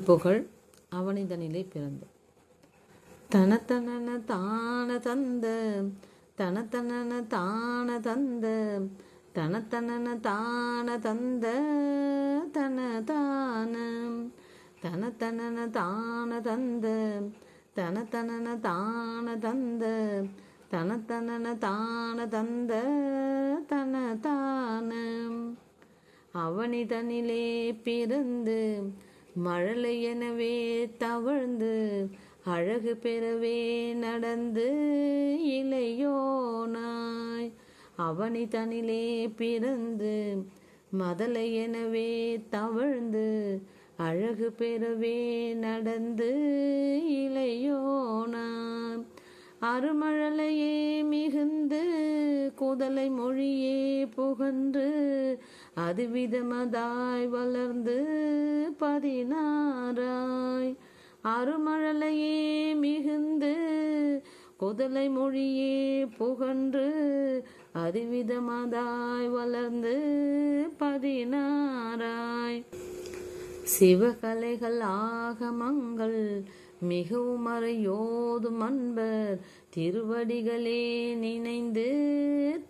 புகழ் அவனிதனிலே பிறந்த. தனத்தனன தான தந்த தனத்தனன தான தந்த தனத்தனன தான தந்த தன தான. தனத்தனன தான தந்த தனத்தனன தான தந்த தனத்தனன தான தந்த தன தான. அவனிதனிலே பிறந்து மழலை எனவே தவழ்ந்து அழகு பெறவே நடந்து இளையோனாய். அவனி தனிலே பிறந்து மதலை எனவே தவழ்ந்து அழகு பெறவே நடந்து இளையோனாய். அருமழலையே குதலை மொழியே புகன்று அது விதமதாய் வளர்ந்து பதினாராய் அருமழலையே மிகுந்து குதலை மொழியே புகன்று அதிவிதமதாய் வளர்ந்து பதினாராய் சிவகலைகள் ஆகமங்கள் மிகவும் அறையோதும் அன்பர் திருவடிகளே நினைந்து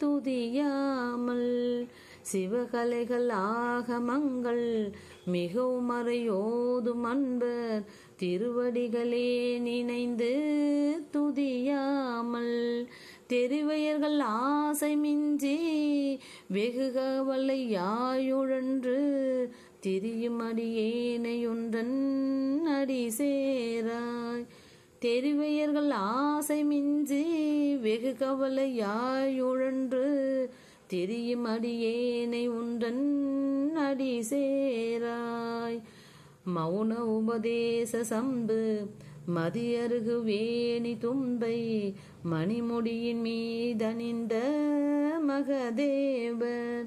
துதியாமல். சிவகலைகள் ஆகமங்கள் மிகவும் அறையோதும் அன்பர் திருவடிகளே நினைந்து துதியாமல். தெரிவையர்கள் ஆசை மிஞ்சி வெகு கவலை யாயுழன்று திரியும் அடியேனையொன்றன் அடி சேராய். தெரிவையர்கள் ஆசை மிஞ்சி வெகு கவலையாயுழன்று தெரியும் அடியேனை ஒன்றன் அடி சேராய். மௌன உபதேச சம்பு மதியருகு வேணி தும்பை மணிமுடியின் மீதணிந்த மகதேவர்.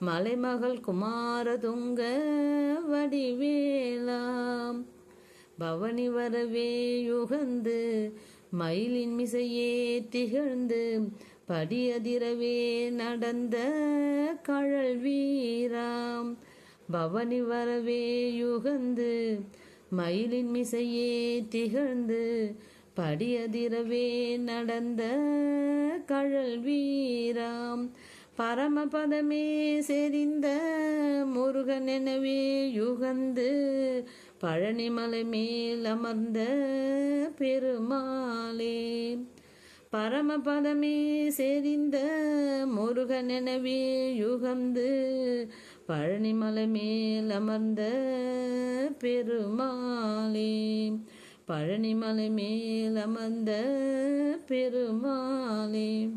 மலைமகள் குமாரதுங்க வடிவேலாம். பவனி வரவே யுகந்து மயிலின் மிசையே திகழ்ந்து படியதிரவே நடந்த கழல் வீராம். பவனி வரவே யுகந்து மயிலின் மிசையே திகழ்ந்து படியதிரவே நடந்த கழல் வீராம். பரமபதமே செறிந்த முருகனெனவே யுகந்து பழனிமலை மேல் அமர்ந்த பெருமாளே. பரமபதமே செறிந்த முருகனெனவே யுகந்து பழனிமலை மேல் அமர்ந்த பெருமாளே. பழனிமலை மேல் அமர்ந்த பெருமாளே.